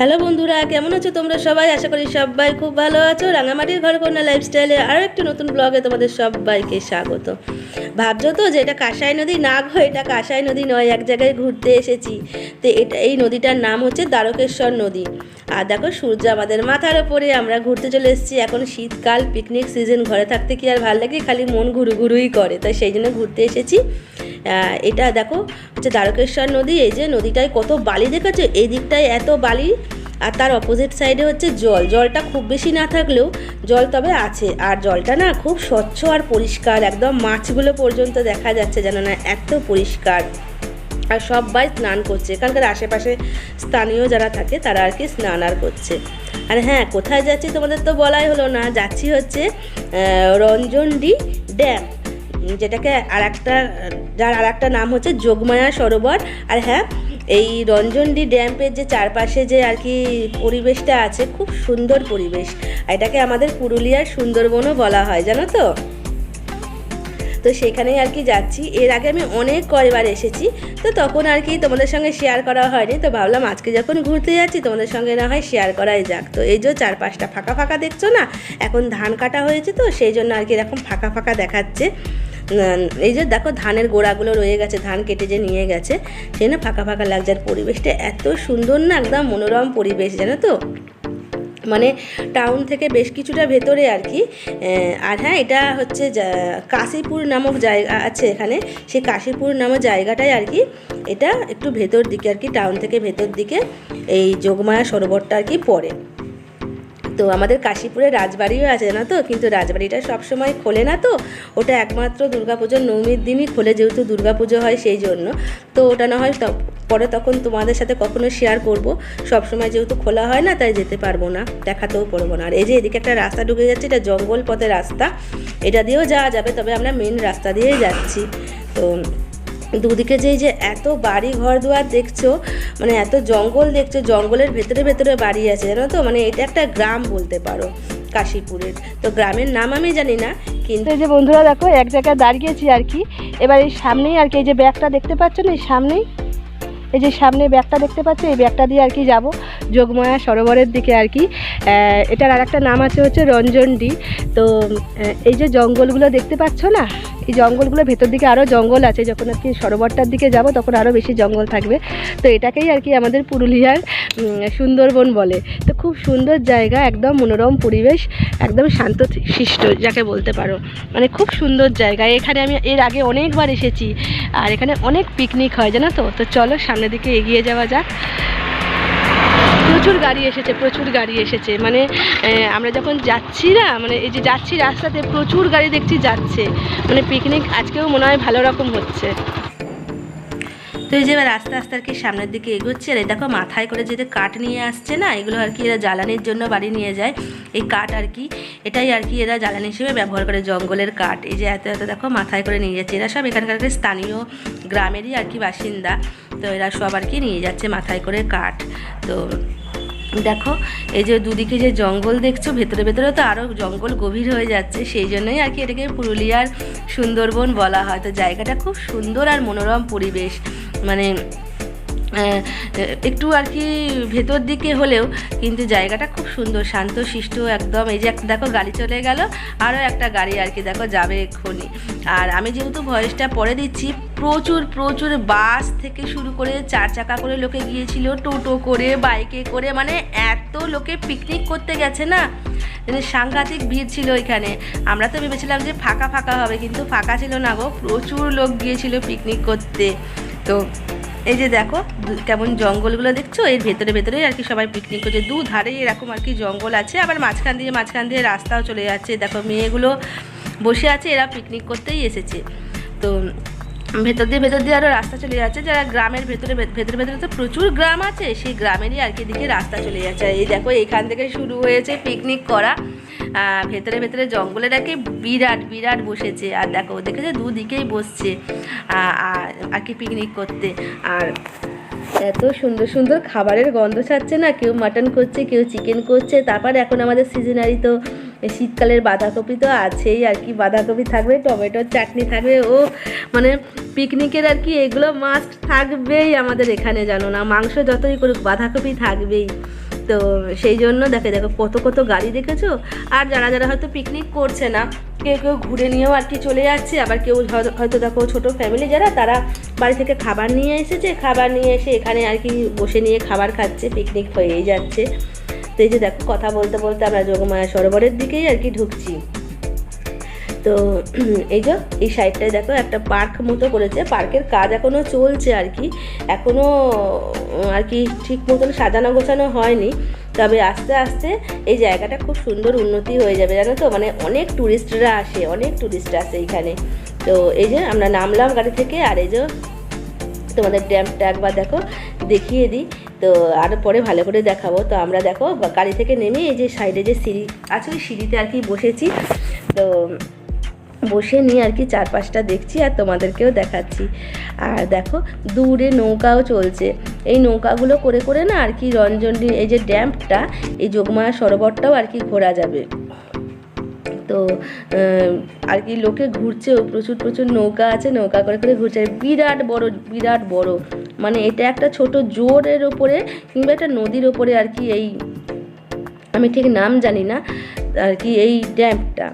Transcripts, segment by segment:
Hello বন্ধুরা, কেমন আছো তোমরা সবাই? আশা করি সবাই খুব ভালো আছো। রাঙামাটির ঘর কন্যা লাইফস্টাইলে আরও একটি নতুন ব্লগে তোমাদের সবাইকে স্বাগত। ভাবছ তো যে এটা কাঁসাই নদী? না গো, এটা কাঁসাই নদী নয়, এক জায়গায় ঘুরতে এসেছি। তো এটা, এই নদীটার নাম হচ্ছে দ্বারকেশ্বর নদী। আর দেখো, সূর্য আমাদের মাথার ওপরে, আমরা ঘুরতে চলে এসেছি। এখন শীতকাল পিকনিক সিজন ঘরে থাকতে কি আর ভালো লাগে? খালি মন ঘুরু ঘুরুই করে। তাই সেই জন্য ঘুরতে এসেছি। এটা দেখো, হচ্ছে দ্বারকেশ্বর নদী, এই যে নদীটায় কত বালি দেখেছ? এই দিকটায় এত বালি, আর তার অপোজিট সাইডে হচ্ছে জল। জলটা খুব বেশি না থাকলেও জল তবে আছে। আর জলটা না খুব স্বচ্ছ আর পরিষ্কার, একদম মাছগুলো পর্যন্ত দেখা যাচ্ছে যেন না এত পরিষ্কার। আর সবাই স্নান করছে। এখানকার আশেপাশে স্থানীয় যারা থাকে, তারা আর কি স্নান আর করছে। আর হ্যাঁ কোথায় যাচ্ছি তোমাদের তো বলাই হলো না। যাচ্ছি হচ্ছে রঞ্জনডি ড্যাম। যেটাকে আর একটা যার আর একটা নাম হচ্ছে যোগমায়া সরোবর। আর হ্যাঁ এই রঞ্জনডি ড্যাম্পের যে চারপাশে যে আর কি পরিবেশটা আছে, খুব সুন্দর পরিবেশ। এটাকে আমাদের পুরুলিয়ার সুন্দরবনও বলা হয়, জানো তো? তো সেখানেই আর কি যাচ্ছি। এর আগে আমি অনেক কয়বার এসেছি, তো তখন আর কি তোমাদের সঙ্গে শেয়ার করা হয়নি। তো ভাবলাম আজকে যখন ঘুরতে যাচ্ছি, তোমাদের সঙ্গে না হয় শেয়ার করাই যাক। তো এই যে চারপাশটা ফাঁকা ফাঁকা দেখছ না? এখন ধান কাটা হয়েছে তো, সেই জন্য আর কি এরকম ফাঁকা ফাঁকা দেখাচ্ছে। এই যে দেখো ধানের গোড়াগুলো রয়ে গেছে, ধান কেটে যে নিয়ে গেছে, সেই না ফাঁকা ফাঁকা লাগছে। আর পরিবেশটা এত সুন্দর না, একদম মনোরম পরিবেশ, জানো তো? মানে টাউন থেকে বেশ কিছুটা ভেতরে আর কি। আর হ্যাঁ এটা হচ্ছে কাশীপুর নামক জায়গা আছে এখানে। সেই কাশীপুর নামক জায়গাটাই আর কি, এটা একটু ভেতর দিকে আর কি টাউন থেকে ভেতর দিকে এই যোগমায়া সরোবরটা আর কি পড়ে। তো আমাদের কাশীপুরে রাজবাড়িও আছে না তো? কিন্তু রাজবাড়িটা সবসময় খোলে না তো? ওটা একমাত্র দুর্গাপুজোর নবমীর দিনই খোলে যেহেতু দুর্গাপুজো হয় সেই জন্য। তো ওটা না হয় পরে তখন তোমাদের সাথে কখনো শেয়ার করব। সব সময় যেহেতু খোলা হয় না, তাই যেতে পারব না, দেখাতেও পারব না। আর এই যে এদিকে একটা রাস্তা ঢুকে যাচ্ছে, এটা জঙ্গল পথে রাস্তা। এটা দিয়েও যাওয়া যাবে, তবে আমরা মেন রাস্তা দিয়েই যাচ্ছি। তো দুদিকে যেই যে এত বাড়ি ঘর দুয়ার দেখছ মানে এত জঙ্গল দেখছ, জঙ্গলের ভেতরে ভেতরে বাড়ি আছে, জানো তো? মানে এটা একটা গ্রাম বলতে পারো, কাশীপুরের। তো গ্রামের নাম আমি জানি না, কিন্তু এই যে বন্ধুরা দেখো, এক জায়গায় দাঁড়িয়েছি আর কি। এবার এই সামনেই আর কি, এই যে ব্যাগটা দেখতে পাচ্ছ না, এই সামনেই? এই যে সামনে ব্যাগটা দেখতে পাচ্ছ, এই ব্যাগটা দিয়ে আর কি যাব যোগমায়া সরোবরের দিকে আর কি। এটার আর একটা নাম আছে হচ্ছে রঞ্জনডি তো এই যে জঙ্গলগুলো দেখতে পাচ্ছ না, এই জঙ্গলগুলোর ভেতর দিকে আরও জঙ্গল আছে, যখন আর কি সরোবরটার দিকে যাব তখন আরও বেশি জঙ্গল থাকবে। তো এটাকেই আর কি আমাদের পুরুলিয়ার সুন্দরবন বলে। তো খুব সুন্দর জায়গা, একদম মনোরম পরিবেশ, একদম শান্ত শিষ্ট যাকে বলতে পারো। মানে খুব সুন্দর জায়গা। এখানে আমি এর আগে অনেকবার এসেছি, আর এখানে অনেক পিকনিক হয়, জানো তো? তো চলো সামনের দিকে এগিয়ে যাওয়া যাক। প্রচুর গাড়ি এসেছে, প্রচুর গাড়ি এসেছে। মানে আমরা যখন যাচ্ছি না মানে এই যে যাচ্ছি রাস্তাতে, প্রচুর গাড়ি দেখছি যাচ্ছে। মানে পিকনিক আজকেও মনে হয় ভালো রকম হচ্ছে। তো এই যে এবার আস্তে আস্তে আর কি সামনের দিকে এগোচ্ছে, আর এই দেখো মাথায় করে যেতে কাঠ নিয়ে আসছে না, এগুলো আর কি এরা জ্বালানির জন্য বাড়ি নিয়ে যায়। এই কাঠ আর কি, এটাই আর কি এরা জ্বালানি হিসেবে ব্যবহার করে, জঙ্গলের কাঠ। এই যে এত এত দেখো মাথায় করে নিয়ে যাচ্ছে। এরা সব এখানকার স্থানীয় গ্রামেরই আর কি বাসিন্দা। তো এরা সব আর কি নিয়ে যাচ্ছে মাথায় করে কাঠ। তো দেখো, এই যে দুদিকে যে জঙ্গল দেখছ, ভেতরে ভেতরে তো আরও জঙ্গল গভীর হয়ে যাচ্ছে, সেই জন্যই আর কি এটাকে পুরুলিয়ার সুন্দরবন বলা হয়। তো জায়গাটা খুব সুন্দর আর মনোরম পরিবেশ। মানে একটু আর কি ভেতর দিকে হলেও কিন্তু জায়গাটা খুব সুন্দর, শান্ত, শিষ্ট একদম। এই যে একটা দেখো গাড়ি চলে গেল আরও একটা গাড়ি আর কি, দেখো যাবে এক্ষুনি। আর আমি যেহেতু ভয়েসটা পরে দিচ্ছি, প্রচুর প্রচুর বাস থেকে শুরু করে চার চাকা করে লোকে গিয়েছিল, টোটো করে, বাইকে করে মানে এত লোকে পিকনিক করতে গেছে না? মানে সাংঘাতিক ভিড় ছিল এখানে। আমরা তো ভেবেছিলাম যে ফাঁকা ফাঁকা হবে, কিন্তু ফাঁকা ছিল না গো, প্রচুর লোক গিয়েছিল পিকনিক করতে। তো এই যে দেখো কেমন জঙ্গলগুলো দেখছ? এর ভেতরে ভেতরে আর কি সবাই পিকনিক করছে। দু ধারে এরকম আর কি জঙ্গল আছে। আবার মাঝখান দিয়ে মাঝখান দিয়ে রাস্তাও চলে যাচ্ছে। দেখো, মেয়েগুলো বসে আছে, এরা পিকনিক করতেই এসেছে। তো ভেতর দিয়ে ভেতর দিয়ে আরও রাস্তা চলে যাচ্ছে। যারা গ্রামের ভেতরে ভেতরে ভেতরে তো প্রচুর গ্রাম আছে, সেই গ্রামেরই আর কি দিকে রাস্তা চলে যাচ্ছে। এই দেখো, এখান থেকে শুরু হয়েছে পিকনিক করা। ভেতরে ভেতরে জঙ্গলে কি বিরাট বিরাট বসেছে। আর দেখো, দেখেছে? দুদিকেই বসছে আর কি পিকনিক করতে। আর এত সুন্দর সুন্দর খাবারের গন্ধ ছাড়ছে না। কেউ মাটন করছে, কেউ চিকেন করছে। তারপর এখন আমাদের সিজনারি তো শীতকালের বাঁধাকপি তো আছেই আর কি। বাঁধাকপি থাকবে, টমেটোর চাটনি থাকবে। ও মানে পিকনিকের আর কি এগুলো মাস্ট থাকবেই আমাদের এখানে জানো না। মাংস যতই করুক, বাঁধাকপি থাকবেই। তো সেই জন্য দেখে, দেখো কত কত গাড়ি দেখেছ? আর যারা যারা হয়তো পিকনিক করছে না, কেউ কেউ ঘুরে নিয়েও আর কি চলে যাচ্ছে। আবার কেউ হয়তো- দেখো ছোট ফ্যামিলি যারা, তারা বাড়ি থেকে খাবার নিয়ে এসেছে। খাবার নিয়ে এসে এখানে আর কি বসে নিয়ে খাবার খাচ্ছে পিকনিক হয়েই যাচ্ছে। এই যে দেখো, কথা বলতে বলতে আমরা যোগমায়া সরোবরের দিকেই আর কি ঢুকছি। তো, এই যে, এই সাইডটায় দেখো, একটা পার্ক মতো করেছে। পার্কের কাজ এখনও চলছে আর কি। এখনও আর কি ঠিক মতন সাজানো গোছানো হয়নি। তবে আস্তে আস্তে এই জায়গাটা খুব সুন্দর উন্নতি হয়ে যাবে, জানো তো? মানে অনেক ট্যুরিস্টরা আসে, অনেক ট্যুরিস্ট আসে এইখানে তো, এই যে, আমরা নামলাম গাড়ি থেকে, আর এই যে, তোমাদের ড্যামটা একবার দেখো, দেখিয়ে দিই। তো আরও পরে ভালো করে দেখাবো। তো আমরা দেখো গাড়ি থেকে নেমে এই যে সাইডে যে সিঁড়ি আছে, ওই সিঁড়িতে আর কি বসেছি। তো বসে নিয়ে আর কি চারপাশটা দেখছি আর তোমাদেরকেও দেখাচ্ছি। আর দেখো, দূরে নৌকাও চলছে। এই নৌকাগুলো করে করে না আর কি রঞ্জনী এই যে ড্যাম্পটা এই যোগমায়া সরোবরটাও আর কি ঘোরা যাবে। তো আর কি লোকে ঘুরছেও, প্রচুর প্রচুর নৌকা আছে, নৌকা করে করে ঘুরছে। বিরাট বড় বিরাট বড়। মানে এটা একটা ছোট জোরের ওপরে কিংবা একটা নদীর ওপরে আর কি এই, আমি ঠিক নাম জানি না, আর কি এই ড্যাম্পটা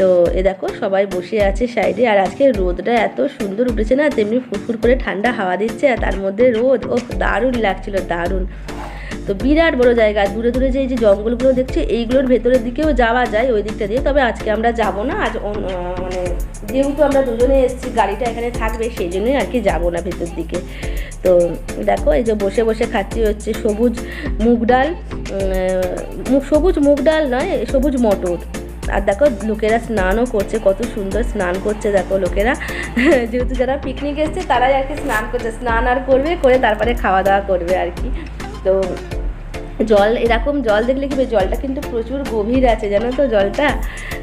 তো এ দেখো, সবাই বসে আছে সাইডে, আর আজকে রোদটা এত সুন্দর উঠেছে না, তেমনি ফুরফুর করে ঠান্ডা হাওয়া দিচ্ছে, আর তার মধ্যে রোদ ও দারুণ লাগছিল, দারুণ। তো বিরাট বড় জায়গা, দূরে দূরে যে এই যে জঙ্গলগুলো দেখছি, এইগুলোর ভেতরের দিকেও যাওয়া যায় ওই দিকটা দিয়ে। তবে আজকে আমরা যাব না, আজ মানে যেহেতু আমরা দুজনে এসেছি, গাড়িটা এখানে থাকবে, সেই জন্যই আর কি যাব না ভেতর দিকে। তো দেখো, এই যে বসে বসে খাচ্ছি হচ্ছে সবুজ মুগ ডাল সবুজ মুগ ডাল নয়, সবুজ মটর। আর দেখো, লোকেরা স্নানও করছে, কত সুন্দর স্নান করছে দেখো লোকেরা। যেহেতু যারা পিকনিক এসছে, তারাই আর কি স্নান করছে, স্নান আর করবে, করে তারপরে খাওয়া দাওয়া করবে আর কি। তো জল, এরকম জল দেখলে কি জলটা কিন্তু প্রচুর গভীর আছে, জানো তো জলটা?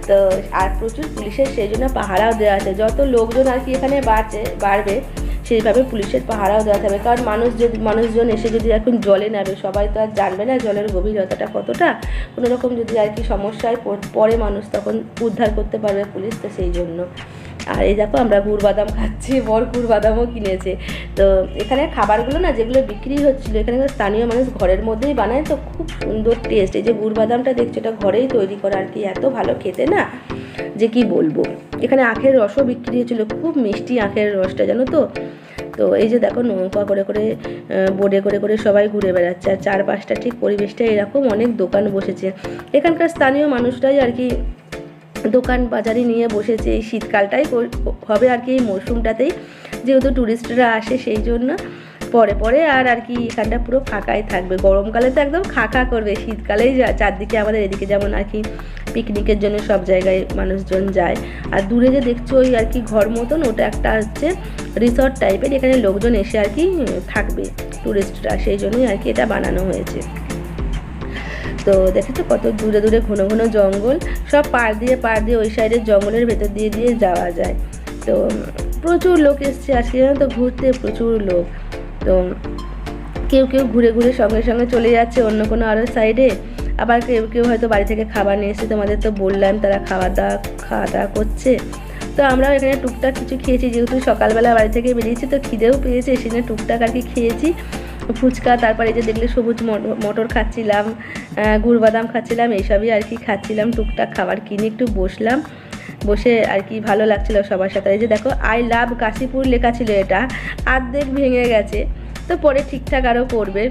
তো, আর প্রচুর পুলিশের সেই জন্য পাহারাও দেওয়া আছে। যত লোকজন আর কি এখানে বাড়ছে, বাড়বে, সেইভাবে পুলিশের পাহারাও দেওয়া থাকবে। কারণ মানুষ যদি মানুষজন এসে যদি এখন জলে নামে, সবাই তো আর জানবে না জলের গভীরতাটা কতটা। কোনো রকম যদি আর কি সমস্যায় পড়ে মানুষ, তখন উদ্ধার করতে পারবে পুলিশ তো সেই জন্য। আর এই দেখো আমরা গুড় বাদাম খাচ্ছি, বর গুড় বাদামও কিনেছে। তো এখানে খাবারগুলো না যেগুলো বিক্রি হচ্ছিল, এখানে স্থানীয় মানুষ ঘরের মধ্যেই বানায়, তো খুব সুন্দর টেস্ট এই যে গুড় বাদামটা দেখছ, এটা ঘরেই তৈরি করা আর কি, এত ভালো খেতে না? যে কি বলব? এখানে আখের রসও বিক্রি হচ্ছিল, খুব মিষ্টি আখের রসটা, জানো তো? তো এই যে দেখো নৌকা করে করে বোটে করে করে সবাই ঘুরে বেড়াচ্ছে, আর চারপাশটা ঠিক পরিবেশটা এরকম, অনেক দোকান বসেছে। এখানকার স্থানীয় মানুষরাই আর কি দোকান বাজারে নিয়ে বসেছে। এই শীতকালটাই হবে আর কি এই মরশুমটাতেই। যেহেতু ট্যুরিস্টরা আসে সেই জন্য পরে পরে আর আর কি এখানটা পুরো ফাঁকাই থাকবে। গরমকালে তো একদম ফাঁকা করবে। শীতকালেই চারদিকে আমাদের এদিকে যেমন আর কি পিকনিকের জন্য সব জায়গায় মানুষজন যায়। আর দূরে যে দেখছ ওই আর কি ঘর মতন, ওটা একটা হচ্ছে রিসর্ট টাইপের এখানে লোকজন এসে আর কি থাকবে ট্যুরিস্টরা সেই জন্যই আর কি এটা বানানো হয়েছে। তো দেখেছ কত দূরে দূরে ঘন ঘন জঙ্গল, সব পার দিয়ে পার দিয়ে ওই সাইডের জঙ্গলের ভেতর দিয়ে দিয়ে যাওয়া যায়। তো প্রচুর লোক এসছে আজকে তো, ঘুরতে প্রচুর লোক। তো কেউ কেউ ঘুরে ঘুরে সঙ্গে সঙ্গে চলে যাচ্ছে অন্য কোনো আরও সাইডে আবার কেউ কেউ হয়তো বাড়ি থেকে খাবার নিয়ে এসে তোমাদের তো বললাম তারা খাওয়া দাওয়া খাওয়া দাওয়া করছে। তো আমরাও এখানে টুকটাক কিছু খেয়েছি, যেহেতু সকালবেলা বাড়ি থেকে বেরিয়েছি তো খিদেও পেয়েছে সেখানে টুকটাক আর কি খেয়েছি। ফুচকা, তারপরে যে দেখলে সবুজ মট- মটর খাচ্ছিলাম গুড় বাদাম খাচ্ছিলাম, এইসবই আর কি খাচ্ছিলাম, টুকটাক খাবার কিনে একটু বসলাম, বসে আর কি ভালো লাগছিল সবার সাথে। এই যে দেখো আই লাভ কাশীপুর লেখা ছিল এটা, আর্ধেক ভেঙে গেছে, তো পরে ঠিকঠাক আরও করবে।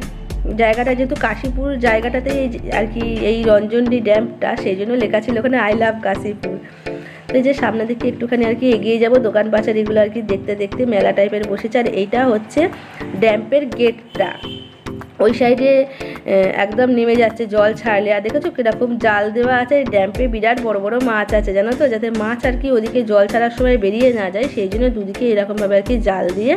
জায়গাটা যেহেতু কাশীপুর, জায়গাটাতে আর কি এই রঞ্জনডি ড্যামটা, সেই জন্য লেখা ছিল ওখানে আই লাভ কাশীপুর. তো যে সামনে দিকে একটুখানি আর কি এগিয়ে যাব, দোকান পাচার এগুলো আর কি দেখতে দেখতে মেলা টাইপের বসেছে। আর এইটা হচ্ছে ড্যাম্পের গেটটা ওই সাইডে একদম নেমে যাচ্ছে জল ছাড়লে। আর দেখেছ কীরকম জাল দেওয়া আছে? ড্যাম্পে বিরাট বড় বড় মাছ আছে, জানো তো? যাতে মাছ আর কি ওদিকে জল ছাড়ার সময় বেরিয়ে না যায়, সেই জন্য দুদিকে এরকমভাবে আর কি জাল দিয়ে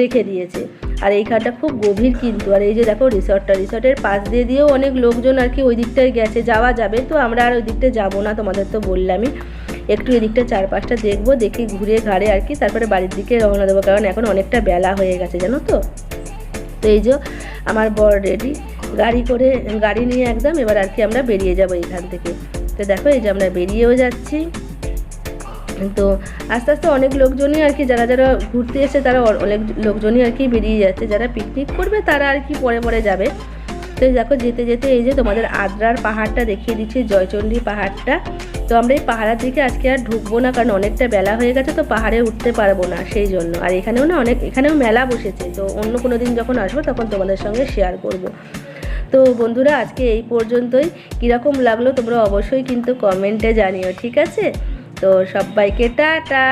রেখে দিয়েছে। আর এইখানটা খুব গভীর কিন্তু। আর এই যে দেখো রিসর্টটা রিসর্টের পাশ দিয়ে দিয়েও অনেক লোকজন আর কি ওই দিকটায় গেছে। যাওয়া যাবে তো আমরা আর ওই দিকটা যাব না, তোমাদের তো বললামই। একটু এদিকটা চারপাশটা দেখব, দেখে ঘুরে ঘাড়ে আর কি তারপরে বাড়ির দিকে রওনা দেবো। কারণ এখন অনেকটা বেলা হয়ে গেছে, জানো তো? তো এই যে আমার বর রেডি গাড়ি করে, গাড়ি নিয়ে একদম এবার আর কি আমরা বেরিয়ে যাব এইখান থেকে। তো দেখো এই যে আমরা বেরিয়েও যাচ্ছি। তো আস্তে আস্তে অনেক লোকজনই আর কি, যারা যারা ঘুরতে এসে তারা অনেক লোকজনই আর কি বেরিয়ে যাচ্ছে। যারা পিকনিক করবে তারা আর কি পরে পরে যাবে। তো দেখো যেতে যেতে এই যে তোমাদের আদ্রার পাহাড়টা দেখিয়ে দিচ্ছি, জয়চণ্ডী পাহাড়টা। তো আমরা এই পাহাড়ের দিকে আজকে আর ঢুকবো না, কারণ অনেকটা বেলা হয়ে গেছে, তো পাহাড়ে উঠতে পারব না সেই জন্য। আর এখানেও না অনেক, এখানেও মেলা বসেছে, তো অন্য কোনো দিন যখন আসব তখন তোমাদের সঙ্গে শেয়ার করব। তো বন্ধুরা, আজকে এই পর্যন্তই। কীরকম লাগল তোমরা অবশ্যই কিন্তু কমেন্টে জানিও, ঠিক আছে? তো সবাইকে টাটা।